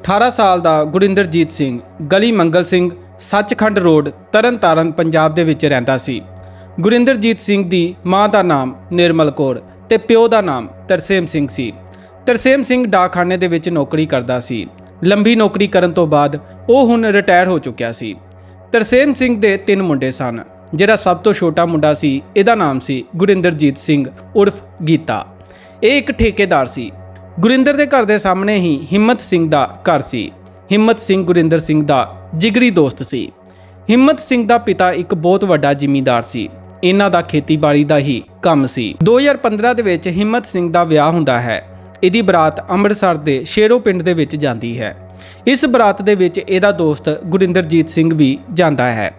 18 ਸਾਲ ਦਾ ਗੁਰਿੰਦਰਜੀਤ ਸਿੰਘ, ਗਲੀ ਮੰਗਲ ਸਿੰਘ, ਸੱਚਖੰਡ ਰੋਡ, ਤਰਨਤਾਰਨ, ਪੰਜਾਬ ਦੇ ਵਿੱਚ ਰਹਿੰਦਾ ਸੀ। ਗੁਰਿੰਦਰਜੀਤ ਸਿੰਘ ਦੀ ਮਾਂ ਦਾ ਨਾਮ ਨਿਰਮਲ ਕੌਰ ਤੇ ਪਿਓ ਦਾ ਨਾਮ ਤਰਸੇਮ ਸਿੰਘ ਸੀ। ਤਰਸੇਮ ਸਿੰਘ ਡਾਕਖਾਨੇ ਦੇ ਵਿੱਚ ਨੌਕਰੀ ਕਰਦਾ ਸੀ। ਲੰਬੀ ਨੌਕਰੀ ਕਰਨ ਤੋਂ ਬਾਅਦ ਉਹ ਹੁਣ ਰਿਟਾਇਰ ਹੋ ਚੁੱਕਿਆ ਸੀ। ਤਰਸੇਮ ਸਿੰਘ ਦੇ ਤਿੰਨ ਮੁੰਡੇ ਸਨ, ਜਿਹੜਾ ਸਭ ਤੋਂ ਛੋਟਾ ਮੁੰਡਾ ਸੀ, ਇਹਦਾ ਨਾਮ ਸੀ ਗੁਰਿੰਦਰਜੀਤ ਸਿੰਘ ਉਰਫ ਗੀਤਾ। ਇਹ ਇੱਕ ਠੇਕੇਦਾਰ ਸੀ। ਗੁਰਿੰਦਰ ਦੇ ਘਰ ਦੇ ਸਾਹਮਣੇ ਹੀ ਹਿੰਮਤ ਸਿੰਘ ਦਾ ਘਰ ਸੀ। ਹਿੰਮਤ ਸਿੰਘ ਗੁਰਿੰਦਰ ਸਿੰਘ ਦਾ ਜਿਗਰੀ ਦੋਸਤ ਸੀ। ਹਿੰਮਤ ਸਿੰਘ ਦਾ ਪਿਤਾ ਇੱਕ ਬਹੁਤ ਵੱਡਾ ਜ਼ਿਮੀਂਦਾਰ ਸੀ। ਇਹਨਾਂ ਦਾ ਖੇਤੀਬਾੜੀ ਦਾ ਹੀ ਕੰਮ ਸੀ। 2015 ਦੇ ਵਿੱਚ ਹਿੰਮਤ ਸਿੰਘ ਦਾ ਵਿਆਹ ਹੁੰਦਾ ਹੈ। ਇਹਦੀ ਬਰਾਤ ਅੰਮ੍ਰਿਤਸਰ ਦੇ ਸ਼ੇਰੋ ਪਿੰਡ ਦੇ ਵਿੱਚ ਜਾਂਦੀ ਹੈ। ਇਸ ਬਰਾਤ ਦੇ ਵਿੱਚ ਇਹਦਾ ਦੋਸਤ ਗੁਰਿੰਦਰਜੀਤ ਸਿੰਘ ਵੀ ਜਾਂਦਾ ਹੈ।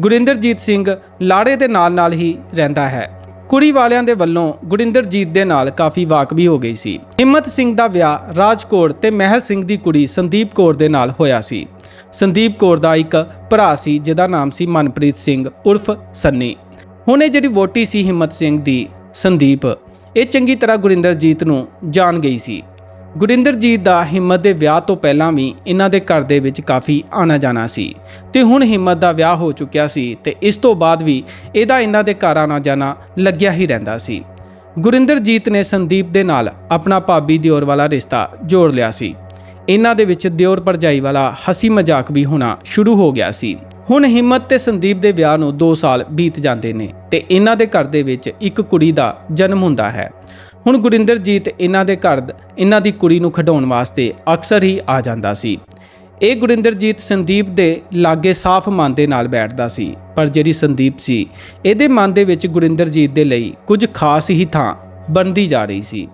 ਗੁਰਿੰਦਰਜੀਤ ਸਿੰਘ ਲਾੜੇ ਦੇ ਨਾਲ-ਨਾਲ ਹੀ ਰਹਿੰਦਾ ਹੈ। ਕੁੜੀ ਵਾਲਿਆਂ ਦੇ ਵੱਲੋਂ ਗੁਰਿੰਦਰਜੀਤ ਦੇ ਨਾਲ ਕਾਫੀ ਵਾਕਬੀ ਹੋ ਗਈ ਸੀ। ਹਿੰਮਤ ਸਿੰਘ ਦਾ ਵਿਆਹ ਰਾਜਕੌਰ ਤੇ ਮਹਿਲ ਸਿੰਘ ਦੀ ਕੁੜੀ ਸੰਦੀਪ ਕੌਰ ਦੇ ਨਾਲ ਹੋਇਆ ਸੀ। ਸੰਦੀਪ ਕੌਰ ਦਾ ਇੱਕ ਭਰਾ ਸੀ, ਜਿਹਦਾ ਨਾਮ ਸੀ ਮਨਪ੍ਰੀਤ ਸਿੰਘ, ਉਰਫ ਸੰਨੀ। ਹੁਣ ਇਹ ਜਿਹੜੀ ਵੋਟੀ ਸੀ ਹਿੰਮਤ ਸਿੰਘ ਦੀ, ਸੰਦੀਪ, ਇਹ ਚੰਗੀ ਤਰ੍ਹਾਂ ਗੁਰਿੰਦਰਜੀਤ ਨੂੰ ਜਾਣ ਗਈ ਸੀ। ਗੁਰਿੰਦਰਜੀਤ ਦਾ ਹਿੰਮਤ ਦੇ ਵਿਆਹ ਤੋਂ ਪਹਿਲਾਂ ਵੀ ਇਹਨਾਂ ਦੇ ਘਰ ਦੇ ਵਿੱਚ ਕਾਫੀ ਆਣਾ ਜਾਣਾ ਸੀ ਤੇ ਹੁਣ ਹਿੰਮਤ ਦਾ ਵਿਆਹ ਹੋ ਚੁੱਕਿਆ ਸੀ ਤੇ ਇਸ ਤੋਂ ਬਾਅਦ ਵੀ ਇਹਦਾ ਇਹਨਾਂ ਦੇ ਘਰ ਆਣਾ ਜਾਣਾ ਲੱਗਿਆ ਹੀ ਰਹਿੰਦਾ ਸੀ। ਗੁਰਿੰਦਰਜੀਤ ਨੇ ਸੰਦੀਪ ਦੇ ਨਾਲ ਆਪਣਾ ਭਾਬੀ ਦਿਓਰ ਵਾਲਾ ਰਿਸ਼ਤਾ ਜੋੜ ਲਿਆ ਸੀ। ਇਹਨਾਂ ਦੇ ਵਿੱਚ ਦਿਓਰ ਭਰਜਾਈ ਵਾਲਾ ਹਸੀ ਮਜ਼ਾਕ ਵੀ ਹੋਣਾ ਸ਼ੁਰੂ ਹੋ ਗਿਆ ਸੀ। ਹੁਣ ਹਿੰਮਤ ਤੇ ਸੰਦੀਪ ਦੇ ਵਿਆਹ ਨੂੰ 2 ਸਾਲ ਬੀਤ ਜਾਂਦੇ ਨੇ ਤੇ ਇਹਨਾਂ ਦੇ ਘਰ ਦੇ ਵਿੱਚ ਇੱਕ ਕੁੜੀ ਦਾ ਜਨਮ ਹੁੰਦਾ ਹੈ। ਹੁਣ ਗੁਰਿੰਦਰਜੀਤ ਇਹਨਾਂ ਦੇ ਘਰ ਇਹਨਾਂ ਦੀ ਕੁੜੀ ਨੂੰ ਖਿਡਾਉਣ ਵਾਸਤੇ ਅਕਸਰ ਹੀ ਆ ਜਾਂਦਾ ਸੀ। ਇਹ ਗੁਰਿੰਦਰਜੀਤ ਸੰਦੀਪ ਦੇ ਲਾਗੇ ਸਾਫ਼ ਮਨ ਦੇ ਨਾਲ ਬੈਠਦਾ ਸੀ, ਪਰ ਜਿਹੜੀ ਸੰਦੀਪ ਸੀ, ਇਹਦੇ ਮਨ ਦੇ ਵਿੱਚ ਗੁਰਿੰਦਰਜੀਤ ਦੇ ਲਈ ਕੁਝ ਖਾਸ ਹੀ ਥਾਂ ਬਣਦੀ ਜਾ ਰਹੀ ਸੀ।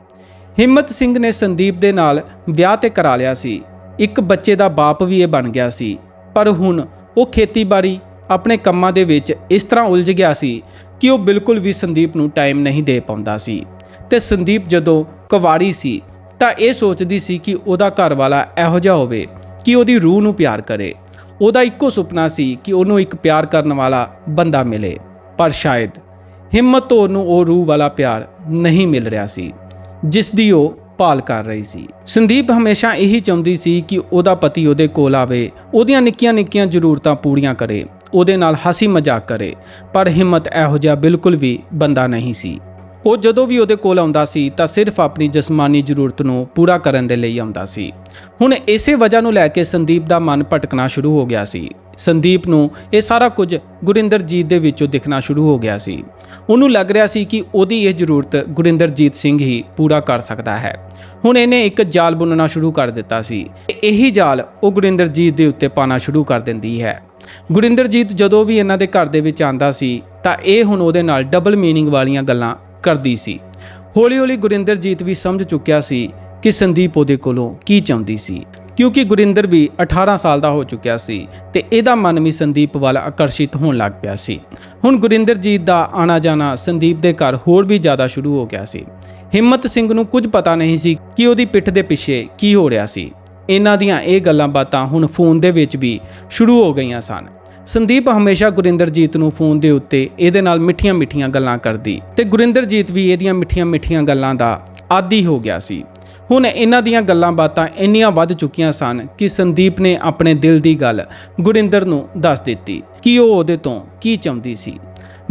ਹਿੰਮਤ ਸਿੰਘ ਨੇ ਸੰਦੀਪ ਦੇ ਨਾਲ ਵਿਆਹ ਤੇ ਕਰਾ ਲਿਆ ਸੀ। ਇੱਕ ਬੱਚੇ ਦਾ ਬਾਪ ਵੀ ਇਹ ਬਣ ਗਿਆ ਸੀ, ਪਰ ਹੁਣ ਉਹ ਖੇਤੀਬਾੜੀ ਆਪਣੇ ਕੰਮਾਂ ਦੇ ਵਿੱਚ ਇਸ ਤਰ੍ਹਾਂ ਉਲਝ ਗਿਆ ਸੀ ਕਿ ਉਹ ਬਿਲਕੁਲ ਵੀ ਸੰਦੀਪ ਨੂੰ ਟਾਈਮ ਨਹੀਂ ਦੇ ਪਾਉਂਦਾ ਸੀ। ਤੇ ਸੰਦੀਪ ਜਦੋਂ ਕੁਵਾਰੀ ਸੀ, ਤਾਂ ਇਹ ਸੋਚਦੀ ਸੀ ਕਿ ਉਹਦਾ ਘਰ ਵਾਲਾ ਇਹੋ ਜਿਹਾ ਹੋਵੇ ਕਿ ਉਹਦੀ ਰੂਹ ਨੂੰ ਪਿਆਰ ਕਰੇ। ਉਹਦਾ ਇੱਕੋ ਸੁਪਨਾ ਸੀ ਕਿ ਉਹਨੂੰ ਇੱਕ ਪਿਆਰ ਕਰਨ ਵਾਲਾ ਬੰਦਾ ਮਿਲੇ, ਪਰ ਸ਼ਾਇਦ ਹਿੰਮਤ ਤੋਂ ਉਹਨੂੰ ਉਹ ਰੂਹ ਵਾਲਾ ਪਿਆਰ ਨਹੀਂ ਮਿਲ ਰਿਹਾ ਸੀ ਜਿਸ ਦੀ ਉਹ ਭਾਲ ਕਰ ਰਹੀ ਸੀ। ਸੰਦੀਪ ਹਮੇਸ਼ਾ ਇਹੀ ਚਾਹੁੰਦੀ ਸੀ ਕਿ ਉਹਦਾ ਪਤੀ ਉਹਦੇ ਕੋਲ ਆਵੇ, ਉਹਦੀਆਂ ਨਿੱਕੀਆਂ-ਨਿੱਕੀਆਂ ਜ਼ਰੂਰਤਾਂ ਪੂਰੀਆਂ ਕਰੇ, ਉਹਦੇ ਨਾਲ ਹਸੀ ਮਜ਼ਾਕ ਕਰੇ, ਪਰ ਹਿੰਮਤ ਇਹੋ ਜਿਹਾ ਬਿਲਕੁਲ ਵੀ ਬੰਦਾ ਨਹੀਂ ਸੀ। ਉਹ ਜਦੋਂ ਵੀ ਉਹਦੇ ਕੋਲ ਆਉਂਦਾ ਸੀ ਤਾਂ ਸਿਰਫ ਆਪਣੀ ਜਿਸਮਾਨੀ ਜ਼ਰੂਰਤ ਨੂੰ ਪੂਰਾ ਕਰਨ ਦੇ ਲਈ ਆਉਂਦਾ ਸੀ। ਹੁਣ ਇਸੇ ਵਜ੍ਹਾ ਨੂੰ ਲੈ ਕੇ ਸੰਦੀਪ ਦਾ ਮਨ ਭਟਕਣਾ ਸ਼ੁਰੂ ਹੋ ਗਿਆ ਸੀ। ਸੰਦੀਪ ਨੂੰ ਇਹ ਸਾਰਾ ਕੁਝ ਗੁਰਿੰਦਰਜੀਤ ਦੇ ਵਿੱਚੋਂ ਦਿਖਣਾ ਸ਼ੁਰੂ ਹੋ ਗਿਆ ਸੀ। ਉਹਨੂੰ ਲੱਗ ਰਿਹਾ ਸੀ ਕਿ ਉਹਦੀ ਇਹ ਜ਼ਰੂਰਤ ਗੁਰਿੰਦਰਜੀਤ ਸਿੰਘ ਹੀ ਪੂਰਾ ਕਰ ਸਕਦਾ ਹੈ। ਹੁਣ ਇਹਨੇ ਇੱਕ ਜਾਲ ਬੁਣਨਾ ਸ਼ੁਰੂ ਕਰ ਦਿੱਤਾ ਸੀ ਤੇ ਇਹੀ ਜਾਲ ਉਹ ਗੁਰਿੰਦਰਜੀਤ ਦੇ ਉੱਤੇ ਪਾਣਾ ਸ਼ੁਰੂ ਕਰ ਦਿੰਦੀ ਹੈ। ਗੁਰਿੰਦਰਜੀਤ ਜਦੋਂ ਵੀ ਇਹਨਾਂ ਦੇ ਘਰ ਦੇ ਵਿੱਚ ਆਂਦਾ ਸੀ ਤਾਂ ਇਹ ਹੁਣ ਉਹਦੇ ਨਾਲ ਡਬਲ ਮੀਨਿੰਗ ਵਾਲੀਆਂ ਗੱਲਾਂ ਕਰਦੀ ਸੀ। ਹੌਲੀ-ਹੌਲੀ ਗੁਰਿੰਦਰਜੀਤ ਵੀ ਸਮਝ ਚੁੱਕਿਆ ਸੀ ਕਿ ਸੰਦੀਪ ਉਹਦੇ ਕੋਲੋਂ ਕੀ ਚਾਹੁੰਦੀ ਸੀ। ਕਿਉਂਕਿ ਗੁਰਿੰਦਰ ਵੀ 18 ਸਾਲ ਦਾ ਹੋ ਚੁੱਕਿਆ ਸੀ ਤੇ ਇਹਦਾ ਮਨ ਵੀ ਸੰਦੀਪ ਵੱਲ ਆਕਰਸ਼ਿਤ ਹੋਣ ਲੱਗ ਪਿਆ ਸੀ। ਹੁਣ ਗੁਰਿੰਦਰਜੀਤ ਦਾ ਆਣਾ ਜਾਣਾ ਸੰਦੀਪ ਦੇ ਘਰ ਹੋਰ ਵੀ ਜ਼ਿਆਦਾ ਸ਼ੁਰੂ ਹੋ ਗਿਆ ਸੀ। ਹਿੰਮਤ ਸਿੰਘ ਨੂੰ ਕੁਝ ਪਤਾ ਨਹੀਂ ਸੀ ਕਿ ਉਹਦੀ ਪਿੱਠ ਦੇ ਪਿੱਛੇ ਕੀ ਹੋ ਰਿਹਾ ਸੀ। ਇਹਨਾਂ ਦੀਆਂ ਇਹ ਗੱਲਾਂ ਬਾਤਾਂ ਹੁਣ ਫੋਨ ਦੇ ਵਿੱਚ ਵੀ ਸ਼ੁਰੂ ਹੋ ਗਈਆਂ ਸਨ। ਸੰਦੀਪ ਹਮੇਸ਼ਾ ਗੁਰਿੰਦਰਜੀਤ ਨੂੰ ਫੋਨ ਦੇ ਉੱਤੇ ਇਹਦੇ ਨਾਲ ਮਿੱਠੀਆਂ-ਮਿੱਠੀਆਂ ਗੱਲਾਂ ਕਰਦੀ ਤੇ ਗੁਰਿੰਦਰਜੀਤ ਵੀ ਇਹਦੀਆਂ ਮਿੱਠੀਆਂ-ਮਿੱਠੀਆਂ ਗੱਲਾਂ ਦਾ ਆਦੀ ਹੋ ਗਿਆ ਸੀ। ਹੁਣ ਇਹਨਾਂ ਦੀਆਂ ਗੱਲਾਂ ਬਾਤਾਂ ਇੰਨੀਆਂ ਵੱਧ ਚੁੱਕੀਆਂ ਸਨ ਕਿ ਸੰਦੀਪ ਨੇ ਆਪਣੇ ਦਿਲ ਦੀ ਗੱਲ ਗੁਰਿੰਦਰ ਨੂੰ ਦੱਸ ਦਿੱਤੀ ਕਿ ਉਹ ਉਹਦੇ ਤੋਂ ਕੀ ਚਾਹੁੰਦੀ ਸੀ।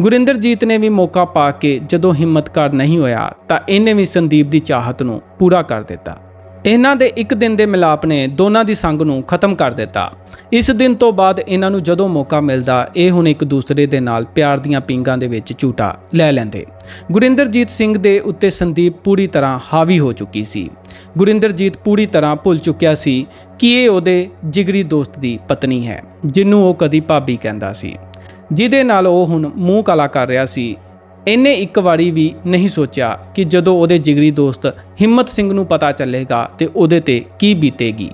ਗੁਰਿੰਦਰਜੀਤ ਨੇ ਵੀ ਮੌਕਾ ਪਾ ਕੇ ਜਦੋਂ ਹਿੰਮਤ ਕਰ ਨਹੀਂ ਹੋਇਆ ਤਾਂ ਇਹਨੇ ਵੀ ਸੰਦੀਪ ਦੀ ਚਾਹਤ ਨੂੰ ਪੂਰਾ ਕਰ ਦਿੱਤਾ। ਇਹਨਾਂ ਦੇ ਇੱਕ ਦਿਨ ਦੇ ਮਿਲਾਪ ਨੇ ਦੋਨਾਂ ਦੀ ਸੰਗ ਨੂੰ ਖਤਮ ਕਰ ਦਿੱਤਾ। ਇਸ ਦਿਨ ਤੋਂ ਬਾਅਦ ਇਹਨਾਂ ਨੂੰ ਜਦੋਂ ਮੌਕਾ ਮਿਲਦਾ, ਇਹ ਹੁਣ ਇੱਕ ਦੂਸਰੇ ਦੇ ਨਾਲ ਪਿਆਰ ਦੀਆਂ ਪਿੰਗਾਂ ਦੇ ਵਿੱਚ ਝੂਟਾ ਲੈ ਲੈਂਦੇ। ਗੁਰਿੰਦਰਜੀਤ ਸਿੰਘ ਦੇ ਉੱਤੇ ਸੰਦੀਪ ਪੂਰੀ ਤਰ੍ਹਾਂ ਹਾਵੀ ਹੋ ਚੁੱਕੀ ਸੀ। ਗੁਰਿੰਦਰਜੀਤ ਪੂਰੀ ਤਰ੍ਹਾਂ ਭੁੱਲ ਚੁੱਕਿਆ ਸੀ ਕਿ ਇਹ ਉਹਦੇ ਜਿਗਰੀ ਦੋਸਤ ਦੀ ਪਤਨੀ ਹੈ, ਜਿਹਨੂੰ ਉਹ ਕਦੀ ਭਾਬੀ ਕਹਿੰਦਾ ਸੀ। ਜਿਹਦੇ ਨਾਲ ਉਹ ਹੁਣ ਮੂੰਹ ਕਾਲਾ ਕਰ ਰਿਹਾ ਸੀ ਇਹਨੇ ਇੱਕ ਵਾਰੀ ਵੀ ਨਹੀਂ ਸੋਚਿਆ ਕਿ ਜਦੋਂ ਉਹਦੇ ਜਿਗਰੀ ਦੋਸਤ ਹਿੰਮਤ ਸਿੰਘ ਨੂੰ ਪਤਾ ਚੱਲੇਗਾ ਤੇ ਉਹਦੇ ਤੇ ਕੀ ਬੀਤੇਗੀ।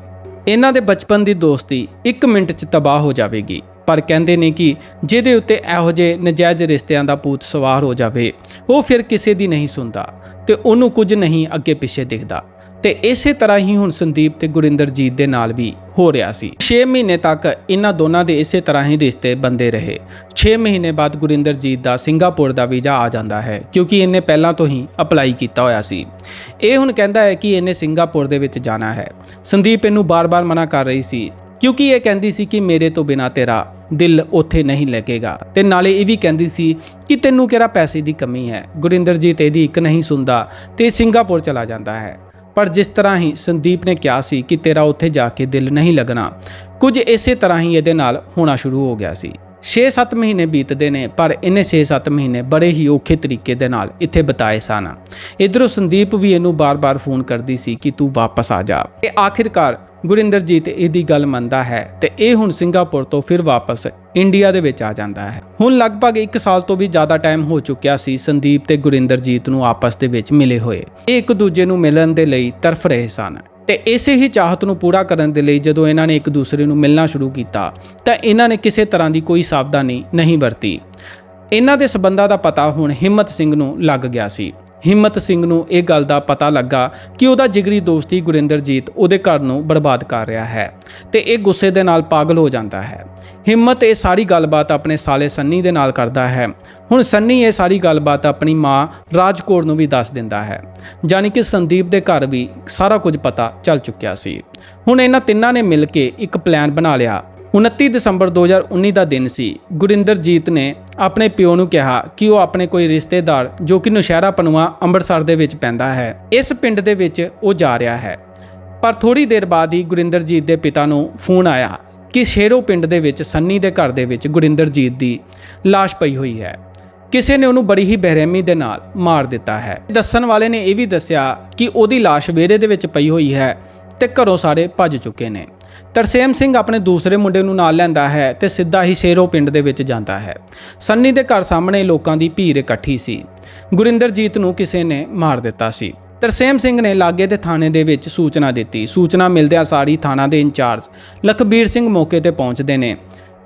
ਇਹਨਾਂ ਦੇ ਬਚਪਨ ਦੀ ਦੋਸਤੀ 1 ਮਿੰਟ 'ਚ ਤਬਾਹ ਹੋ ਜਾਵੇਗੀ, ਪਰ ਕਹਿੰਦੇ ਨੇ ਕਿ ਜਿਹਦੇ ਉੱਤੇ ਇਹੋ ਜਿਹੇ ਨਜਾਇਜ਼ ਰਿਸ਼ਤਿਆਂ ਦਾ ਭੂਤ ਸਵਾਰ ਹੋ ਜਾਵੇ, ਉਹ ਫਿਰ ਕਿਸੇ ਦੀ ਨਹੀਂ ਸੁਣਦਾ ਤੇ ਉਹਨੂੰ ਕੁਝ ਨਹੀਂ ਅੱਗੇ ਪਿੱਛੇ ਦਿਖਦਾ। ਤੇ ਇਸੇ ਤਰ੍ਹਾਂ ਹੀ ਹੁਣ ਸੰਦੀਪ ਤੇ ਗੁਰਿੰਦਰਜੀਤ ਦੇ ਨਾਲ ਵੀ ਹੋ ਰਿਹਾ ਸੀ। 6 ਮਹੀਨੇ ਤੱਕ ਇਹਨਾਂ ਦੋਨਾਂ ਦੇ ਇਸੇ ਤਰ੍ਹਾਂ ਹੀ ਰਿਸ਼ਤੇ ਬੰਦੇ ਰਹੇ। 6 ਮਹੀਨੇ ਬਾਅਦ ਗੁਰਿੰਦਰਜੀਤ ਦਾ ਸਿੰਗਾਪੁਰ ਦਾ ਵੀਜ਼ਾ ਆ ਜਾਂਦਾ ਹੈ, ਕਿਉਂਕਿ ਇਹਨੇ ਪਹਿਲਾਂ ਤੋਂ ਹੀ ਅਪਲਾਈ ਕੀਤਾ ਹੋਇਆ ਸੀ। ਇਹ ਹੁਣ ਕਹਿੰਦਾ ਹੈ ਕਿ ਇਹਨੇ ਸਿੰਗਾਪੁਰ ਦੇ ਵਿੱਚ ਜਾਣਾ ਹੈ। ਸੰਦੀਪ ਇਹਨੂੰ ਬਾਰ-ਬਾਰ ਮਨਾ ਕਰ ਰਹੀ ਸੀ, ਕਿਉਂਕਿ ਇਹ ਕਹਿੰਦੀ ਸੀ ਕਿ ਮੇਰੇ ਤੋਂ ਬਿਨਾ ਤੇਰਾ ਦਿਲ ਉੱਥੇ ਨਹੀਂ ਲੱਗੇਗਾ। ਤੇ ਨਾਲੇ ਇਹ ਵੀ ਕਹਿੰਦੀ ਸੀ ਕਿ ਤੈਨੂੰ ਕਿਹੜਾ ਪੈਸੇ ਦੀ ਕਮੀ ਹੈ? ਗੁਰਿੰਦਰਜੀਤ ਇਹਦੀ ਇੱਕ ਨਹੀਂ ਸੁਣਦਾ ਤੇ ਸਿੰਗਾਪੁਰ ਚਲਾ ਜਾਂਦਾ ਹੈ। ਪਰ ਜਿਸ ਤਰ੍ਹਾਂ ਹੀ ਸੰਦੀਪ ਨੇ ਕਿਹਾ ਸੀ ਕਿ ਤੇਰਾ ਉੱਥੇ ਜਾ ਕੇ ਦਿਲ ਨਹੀਂ ਲੱਗਣਾ, ਕੁਝ ਇਸੇ ਤਰ੍ਹਾਂ ਹੀ ਇਹਦੇ ਨਾਲ ਹੋਣਾ ਸ਼ੁਰੂ ਹੋ ਗਿਆ ਸੀ। 6-7 ਮਹੀਨੇ ਬੀਤਦੇ ਨੇ, ਪਰ ਇਹਨੇ 6-7 ਮਹੀਨੇ ਬੜੇ ਹੀ ਔਖੇ ਤਰੀਕੇ ਦੇ ਨਾਲ ਇੱਥੇ ਬਿਤਾਏ ਸਨ। ਇਧਰੋਂ ਸੰਦੀਪ ਵੀ ਇਹਨੂੰ ਬਾਰ-ਬਾਰ ਫੋਨ ਕਰਦੀ ਸੀ ਕਿ ਤੂੰ ਵਾਪਸ ਆ ਜਾ। ਤੇ ਆਖਿਰਕਾਰ ਗੁਰਿੰਦਰਜੀਤ ਇਹਦੀ ਗੱਲ ਮੰਨਦਾ ਹੈ ਤੇ ਇਹ ਹੁਣ ਸਿੰਗਾਪੁਰ ਤੋਂ ਫਿਰ ਵਾਪਸ ਇੰਡੀਆ ਦੇ ਵਿੱਚ ਆ ਜਾਂਦਾ ਹੈ। ਹੁਣ ਲਗਭਗ 1 ਸਾਲ ਤੋਂ ਵੀ ਜ਼ਿਆਦਾ ਟਾਈਮ ਹੋ ਚੁੱਕਿਆ ਸੀ ਸੰਦੀਪ ਤੇ ਗੁਰਿੰਦਰਜੀਤ ਨੂੰ ਆਪਸ ਦੇ ਵਿੱਚ ਮਿਲੇ ਹੋਏ। ਇਹ ਇੱਕ ਦੂਜੇ ਨੂੰ ਮਿਲਣ ਦੇ ਲਈ ਤਰਫ ਰਹੇ ਸਨ ਤੇ ਇਸੇ ਹੀ ਚਾਹਤ ਨੂੰ ਪੂਰਾ ਕਰਨ ਦੇ ਲਈ ਜਦੋਂ ਇਹਨਾਂ ਨੇ ਇੱਕ ਦੂਸਰੇ ਨੂੰ ਮਿਲਣਾ ਸ਼ੁਰੂ ਕੀਤਾ, ਤਾਂ ਇਹਨਾਂ ਨੇ ਕਿਸੇ ਤਰ੍ਹਾਂ ਦੀ ਕੋਈ ਸਾਵਧਾਨੀ ਨਹੀਂ ਵਰਤੀ। ਇਹਨਾਂ ਦੇ ਸਬੰਧਾਂ ਦਾ ਪਤਾ ਹੁਣ ਹਿੰਮਤ ਸਿੰਘ ਨੂੰ ਲੱਗ ਗਿਆ ਸੀ। ਹਿੰਮਤ ਸਿੰਘ ਨੂੰ ਇਹ ਗੱਲ ਦਾ ਪਤਾ ਲੱਗਾ ਕਿ ਉਹਦਾ ਜਿਗਰੀ ਦੋਸਤੀ ਗੁਰਿੰਦਰਜੀਤ ਉਹਦੇ ਘਰ ਨੂੰ ਬਰਬਾਦ ਕਰ ਰਿਹਾ ਹੈ ਤੇ ਇਹ ਗੁੱਸੇ ਦੇ ਨਾਲ ਪਾਗਲ ਹੋ ਜਾਂਦਾ ਹੈ। ਹਿੰਮਤ ਇਹ ਸਾਰੀ ਗੱਲਬਾਤ ਆਪਣੇ ਸਾਲੇ ਸੰਨੀ ਦੇ ਨਾਲ ਕਰਦਾ ਹੈ। ਹੁਣ ਸੰਨੀ ਇਹ ਸਾਰੀ ਗੱਲਬਾਤ ਆਪਣੀ ਮਾਂ ਰਾਜਕੌਰ ਨੂੰ ਵੀ ਦੱਸ ਦਿੰਦਾ ਹੈ। ਜਾਨੀ ਕਿ ਸੰਦੀਪ ਦੇ ਘਰ ਵੀ ਸਾਰਾ ਕੁਝ ਪਤਾ ਚੱਲ ਚੁੱਕਿਆ ਸੀ। ਹੁਣ ਇਹਨਾਂ ਤਿੰਨਾਂ ਨੇ ਮਿਲ ਕੇ ਇੱਕ ਪਲਾਨ ਬਣਾ ਲਿਆ। 29 ਦਸੰਬਰ 2019 ਦਾ ਦਿਨ ਸੀ। ਗੁਰਿੰਦਰਜੀਤ ਨੇ ਆਪਣੇ ਪਿਓ ਨੂੰ ਕਿਹਾ ਕਿ ਉਹ ਆਪਣੇ ਕੋਈ ਰਿਸ਼ਤੇਦਾਰ ਜੋ ਕਿ ਨੁਸ਼ਹਿਰਾ ਪਨੂਆ ਅੰਮ੍ਰਿਤਸਰ ਦੇ ਵਿੱਚ ਪੈਂਦਾ ਹੈ, ਇਸ ਪਿੰਡ ਦੇ ਵਿੱਚ ਉਹ ਜਾ ਰਿਹਾ ਹੈ। ਪਰ ਥੋੜੀ ਦੇਰ ਬਾਅਦ ਹੀ ਗੁਰਿੰਦਰਜੀਤ ਦੇ ਪਿਤਾ ਨੂੰ ਫੋਨ ਆਇਆ ਕਿ ਸ਼ੇਰੋ ਪਿੰਡ ਦੇ ਵਿੱਚ ਸੰਨੀ ਦੇ ਘਰ ਦੇ ਵਿੱਚ ਗੁਰਿੰਦਰਜੀਤ ਦੀ ਲਾਸ਼ ਪਈ ਹੋਈ ਹੈ। ਕਿਸੇ ਨੇ ਉਹਨੂੰ ਬੜੀ ਹੀ ਬੇਰਹਿਮੀ ਦੇ ਨਾਲ ਮਾਰ ਦਿੱਤਾ ਹੈ। ਦੱਸਣ ਵਾਲੇ ਨੇ ਇਹ ਵੀ ਦੱਸਿਆ ਕਿ ਉਹਦੀ ਲਾਸ਼ ਵਿਹੜੇ ਦੇ ਵਿੱਚ ਪਈ ਹੋਈ ਹੈ ਤੇ ਘਰੋਂ ਸਾਰੇ ਭੱਜ ਚੁੱਕੇ ਨੇ। ਤਰਸੇਮ ਸਿੰਘ ਆਪਣੇ ਦੂਸਰੇ ਮੁੰਡੇ ਨੂੰ ਨਾਲ ਲੈਂਦਾ ਹੈ ਤੇ ਸਿੱਧਾ ਹੀ ਸ਼ੇਰੋ ਪਿੰਡ ਦੇ ਵਿੱਚ ਜਾਂਦਾ ਹੈ। ਸੰਨੀ ਦੇ ਘਰ ਸਾਹਮਣੇ ਲੋਕਾਂ ਦੀ ਭੀੜ ਇਕੱਠੀ ਸੀ। ਗੁਰਿੰਦਰਜੀਤ ਨੂੰ ਕਿਸੇ ਨੇ ਮਾਰ ਦਿੱਤਾ ਸੀ। ਤਰਸੇਮ ਸਿੰਘ ਨੇ ਲਾਗੇ ਦੇ ਥਾਣੇ ਦੇ ਵਿੱਚ ਸੂਚਨਾ ਦਿੱਤੀ। ਸੂਚਨਾ ਮਿਲਦਿਆਂ ਸਾਰੀ ਥਾਣਾ ਦੇ ਇੰਚਾਰਜ ਲਖਬੀਰ ਸਿੰਘ ਮੌਕੇ ਤੇ ਪਹੁੰਚਦੇ ਨੇ।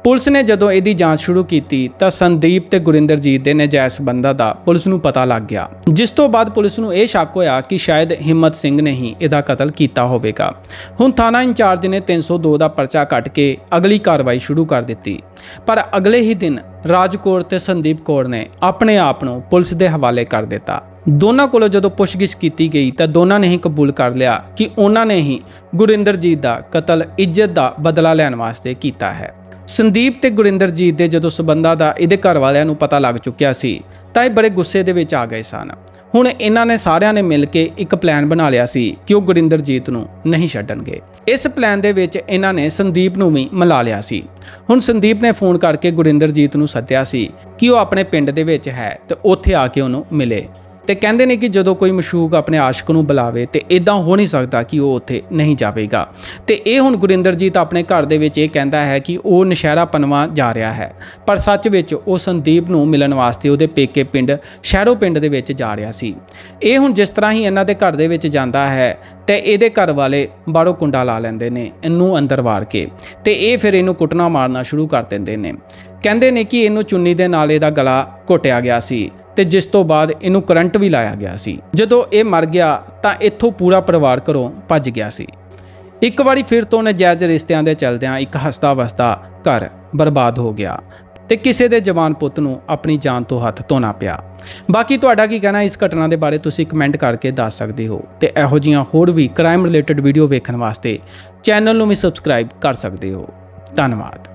ਪੁਲਿਸ ਨੇ ਜਦੋਂ ਇਹਦੀ ਜਾਂਚ ਸ਼ੁਰੂ ਕੀਤੀ ਤਾਂ ਸੰਦੀਪ ਤੇ ਗੁਰਿੰਦਰਜੀਤ ਦੇ ਨਜਾਇਜ਼ ਸੰਬੰਧਾਂ ਦਾ ਪੁਲਿਸ ਨੂੰ ਪਤਾ ਲੱਗ ਗਿਆ। ਜਿਸ ਤੋਂ ਬਾਅਦ ਪੁਲਿਸ ਨੂੰ ਇਹ ਸ਼ੱਕ ਹੋਇਆ ਕਿ ਸ਼ਾਇਦ ਹਿੰਮਤ ਸਿੰਘ ਨੇ ਹੀ ਇਹਦਾ ਕਤਲ ਕੀਤਾ ਹੋਵੇਗਾ। ਹੁਣ ਥਾਣਾ ਇੰਚਾਰਜ ਨੇ 302 ਦਾ ਪਰਚਾ ਕੱਟ ਕੇ ਅਗਲੀ ਕਾਰਵਾਈ ਸ਼ੁਰੂ ਕਰ ਦਿੱਤੀ। ਪਰ ਅਗਲੇ ਹੀ ਦਿਨ ਰਾਜਕੌਰ ਤੇ ਸੰਦੀਪ ਕੌਰ ਨੇ ਆਪਣੇ ਆਪ ਨੂੰ ਪੁਲਿਸ ਦੇ ਹਵਾਲੇ ਕਰ ਦਿੱਤਾ। ਦੋਨਾਂ ਕੋਲੋਂ ਜਦੋਂ ਪੁੱਛਗਿੱਛ ਕੀਤੀ ਗਈ ਤਾਂ ਦੋਨਾਂ ਨੇ ਹੀ ਕਬੂਲ ਕਰ ਲਿਆ ਕਿ ਉਹਨਾਂ ਨੇ ਹੀ ਗੁਰਿੰਦਰਜੀਤ ਦਾ ਕਤਲ ਇੱਜ਼ਤ ਦਾ ਬਦਲਾ ਲੈਣ ਵਾਸਤੇ ਕੀਤਾ ਹੈ। ਸੰਦੀਪ ਤੇ ਗੁਰਿੰਦਰਜੀਤ ਦੇ ਜਦੋਂ ਸਬੰਧਾਂ ਦਾ ਇਹਦੇ ਘਰ ਵਾਲਿਆਂ ਨੂੰ ਪਤਾ ਲੱਗ ਚੁੱਕਿਆ ਸੀ, ਤਾਂ ਇਹ ਬੜੇ ਗੁੱਸੇ ਦੇ ਵਿੱਚ ਆ ਗਏ ਸਨ। ਹੁਣ ਇਹਨਾਂ ਨੇ ਸਾਰਿਆਂ ਨੇ ਮਿਲ ਕੇ ਇੱਕ ਪਲਾਨ ਬਣਾ ਲਿਆ ਸੀ ਕਿ ਉਹ ਗੁਰਿੰਦਰਜੀਤ ਨੂੰ ਨਹੀਂ ਛੱਡਣਗੇ। ਇਸ ਪਲਾਨ ਦੇ ਵਿੱਚ ਇਹਨਾਂ ਨੇ ਸੰਦੀਪ ਨੂੰ ਵੀ ਮਿਲਾ ਲਿਆ ਸੀ। ਹੁਣ ਸੰਦੀਪ ਨੇ ਫੋਨ ਕਰਕੇ ਗੁਰਿੰਦਰਜੀਤ ਨੂੰ ਸੱਦਿਆ ਸੀ ਕਿ ਉਹ ਆਪਣੇ ਪਿੰਡ ਦੇ ਵਿੱਚ ਹੈ ਤੇ ਉੱਥੇ ਆ ਕੇ ਉਹਨੂੰ ਮਿਲੇ। ਤੇ ਕਹਿੰਦੇ ਨੇ ਕਿ ਜਦੋਂ ਕੋਈ ਮਸ਼ੂਕ ਆਪਣੇ ਆਸ਼ਿਕ ਨੂੰ ਬੁਲਾਵੇ ਤੇ ਇਦਾਂ ਹੋ ਨਹੀਂ ਸਕਦਾ ਕਿ ਉਹ ਉੱਥੇ ਨਹੀਂ ਜਾਵੇਗਾ। ਤੇ ਇਹ ਹੁਣ ਗੁਰਿੰਦਰਜੀਤ ਆਪਣੇ ਘਰ ਦੇ ਵਿੱਚ ਇਹ ਕਹਿੰਦਾ ਹੈ ਕਿ ਉਹ ਨਸ਼ਹਿਰਾ ਪਨਵਾ ਜਾ ਰਿਹਾ ਹੈ। ਪਰ ਸੱਚ ਵਿੱਚ ਉਹ ਸੰਦੀਪ ਨੂੰ ਮਿਲਣ ਵਾਸਤੇ ਉਹਦੇ ਪੇਕੇ ਪਿੰਡ, ਸ਼ਹਿਰੋ ਪਿੰਡ ਦੇ ਵਿੱਚ ਜਾ ਰਿਹਾ ਸੀ। ਇਹ ਹੁਣ ਜਿਸ ਤਰ੍ਹਾਂ ਹੀ ਇਹਨਾਂ ਦੇ ਘਰ ਦੇ ਵਿੱਚ ਜਾਂਦਾ ਹੈ ਤੇ ਇਹਦੇ ਘਰ ਵਾਲੇ ਬਾਹਰੋਂ ਕੁੰਡਾ ਲਾ ਲੈਂਦੇ ਨੇ, ਇਹਨੂੰ ਅੰਦਰ ਵਾਰ ਕੇ ਤੇ ਇਹ ਫਿਰ ਇਹਨੂੰ ਕੁੱਟਣਾ ਮਾਰਨਾ ਸ਼ੁਰੂ ਕਰ ਦਿੰਦੇ ਨੇ। ਕਹਿੰਦੇ ਨੇ ਕਿ ਇਹਨੂੰ ਚੁੰਨੀ ਦੇ ਨਾਲ ਇਹਦਾ ਗਲਾ ਘੋਟਿਆ ਗਿਆ ਸੀ। ਤੇ ਜਿਸ ਤੋਂ ਬਾਅਦ ਇਹਨੂੰ ਕਰੰਟ ਵੀ ਲਾਇਆ ਗਿਆ ਸੀ। ਜਦੋਂ ਇਹ ਮਰ ਗਿਆ, ਤਾਂ ਇੱਥੋਂ ਪੂਰਾ ਪਰਿਵਾਰ ਘਰੋਂ ਭੱਜ ਗਿਆ ਸੀ। ਇੱਕ ਵਾਰੀ ਫਿਰ ਤੋਂ ਨਜਾਇਜ਼ ਰਿਸ਼ਤਿਆਂ ਦੇ ਚਲਦਿਆਂ ਇੱਕ ਹਸਤਾ ਵਸਦਾ ਘਰ ਬਰਬਾਦ ਹੋ ਗਿਆ ਤੇ ਕਿਸੇ ਦੇ ਜਵਾਨ ਪੁੱਤ ਨੂੰ ਆਪਣੀ ਜਾਨ ਤੋਂ ਹੱਥ ਧੋਣਾ ਪਿਆ। ਬਾਕੀ ਤੁਹਾਡਾ ਕੀ ਕਹਿਣਾ ਇਸ ਘਟਨਾ ਦੇ ਬਾਰੇ ਤੁਸੀਂ ਕਮੈਂਟ ਕਰਕੇ ਦੱਸ ਸਕਦੇ ਹੋ ਤੇ ਇਹੋ ਜੀਆਂ ਹੋਰ ਵੀ ਕ੍ਰਾਈਮ ਰਿਲੇਟਡ ਵੀਡੀਓ ਵੇਖਣ ਵਾਸਤੇ ਚੈਨਲ ਨੂੰ ਵੀ ਸਬਸਕ੍ਰਾਈਬ ਕਰ ਸਕਦੇ ਹੋ। ਧੰਨਵਾਦ।